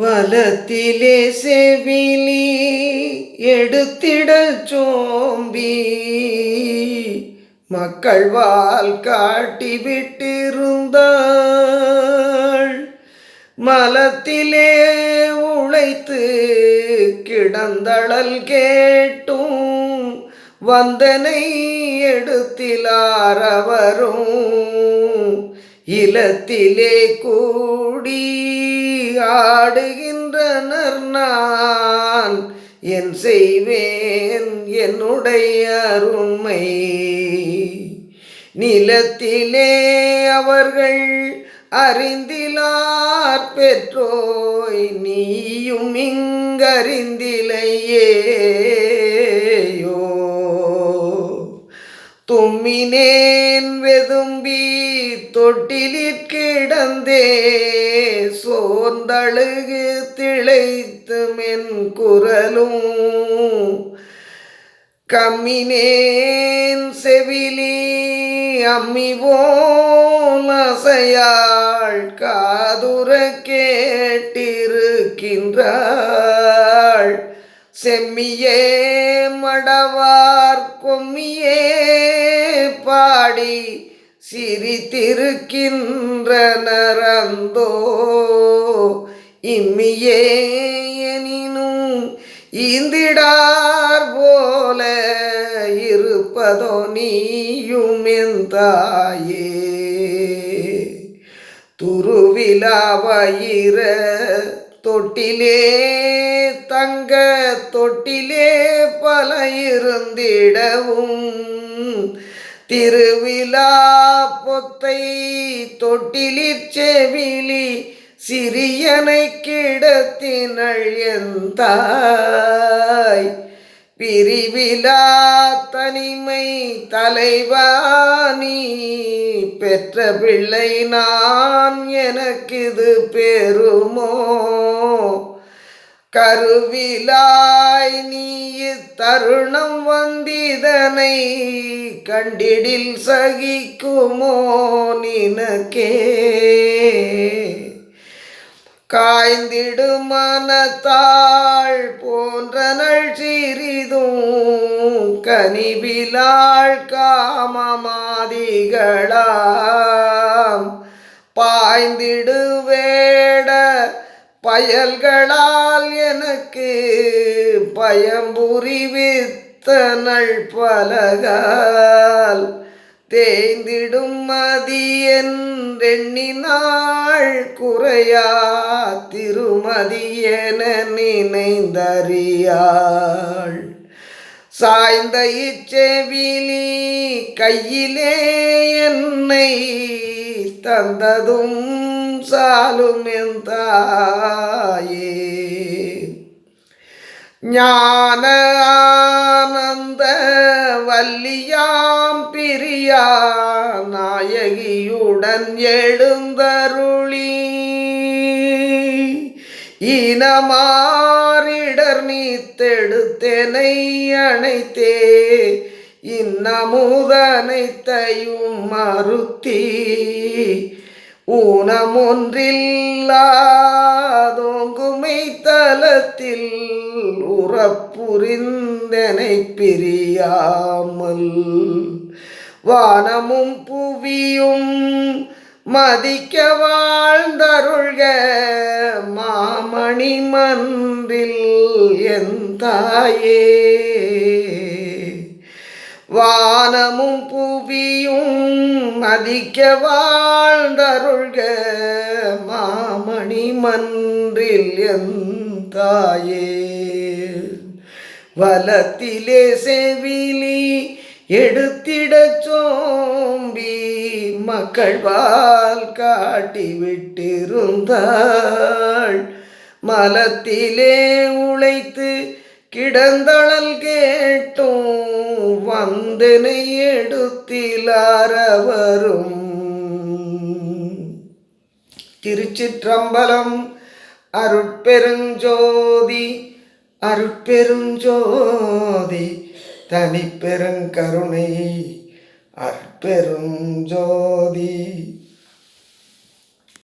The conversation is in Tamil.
வலத்திலே செவிலி எடுத்திட சோம்பி. மக்கள் வால் காட்டி விட்டிருந்தாள் மலத்திலே உழைத்து கிடந்தளல் கேட்டும். வந்தனை எடுத்திலாரவரும். இலத்திலே கூடி ஆடுகின்றனர் நான். என் செய்வேன் என்னுடைய அருமை நிலத்திலே அவர்கள் அறிந்திலார் பெற்றோய் நீயும் இங்கறிந்திலையேயோ தும்மினேன் வெதும்பி தொட்டிலிற் கிடந்தேன். சோர்ந்தழுகு திளைத்து மென் குரலும். கம்மினேன் செவிலி அம்மி அசையாள் காதுர கேட்டிருக்கின்றாள். செம்மியே மடவார் கொம்மியே பாடி சிரித்திருக்கின்றனரந்தோ இம்மியே எனினும் ஈந்திடார் போல இருப்பதோ நீயும் எந்தாயே துருவிலாவயிர தொட்டிலே தங்க தொட்டிலே பல இருந்திடவும் திருவிழா பொத்தை தொட்டிலிற் செவிலி சிறியனை கிடத்தினள் எந்தாய்? பிரிவிழா தனிமை தலைவாணி பெற்ற பிள்ளை நான் எனக்கு இது பெருமோ கருவிலாய் நீ தருணம் வந்திதனை கண்டிடில் சகிக்குமோ நினக்கே? காய்ந்திடு மனத்தாள் போன்ற நள் சிறிதும் கனிவிலாள் காமமாதிகளாம். பாய்ந்திடு வேட பயல்களால் பயம்புரி வித்தனள் பலகால் தேய்ந்திடும் மதியென்றெண்ணினாள் குறையா திருமதியென நினைந்தறியாள். சாய்ந்த இச்செவிலி கையிலே என்னை தந்ததும் சாலும் என் தாயே. ஞான ஆனந்த வல்லியாம் பிரியா நாயகியுடன் எழுந்தருளி. இனமாறிடர் நீத்தெடுத்தனை அணைத்தே. இன்னமுதனைத்தையும் மறுத்தி. ஊனமொன்றில்லாதோங்குமை தலத்தில் உறப்புரிந்தனை பிரியாமல் வானமும் புவியும் மதிக்க வாழ்ந்தருள்க. மாமணி மன்றில் என் தாயே. வானமும் புவியும் மதிக்க வாழ்ந்தருள்க. மாமணி மன்றில் என் தாயே. வலத்திலே செவிலி எடுத்திட சோம்பி மக்கள் வால் காட்டி விட்டிருந்தாள் மலத்திலே உழைத்து கிடந்தளல் கேட்டும். வந்தனை எடுத்திலாரவரும். திருச்சிற்றம்பலம் அருட்பெருஞ்சோதி அருட்பெருஞ்சோதி தனிப்பெருங்கருணை அற்பெருஞ்சோதி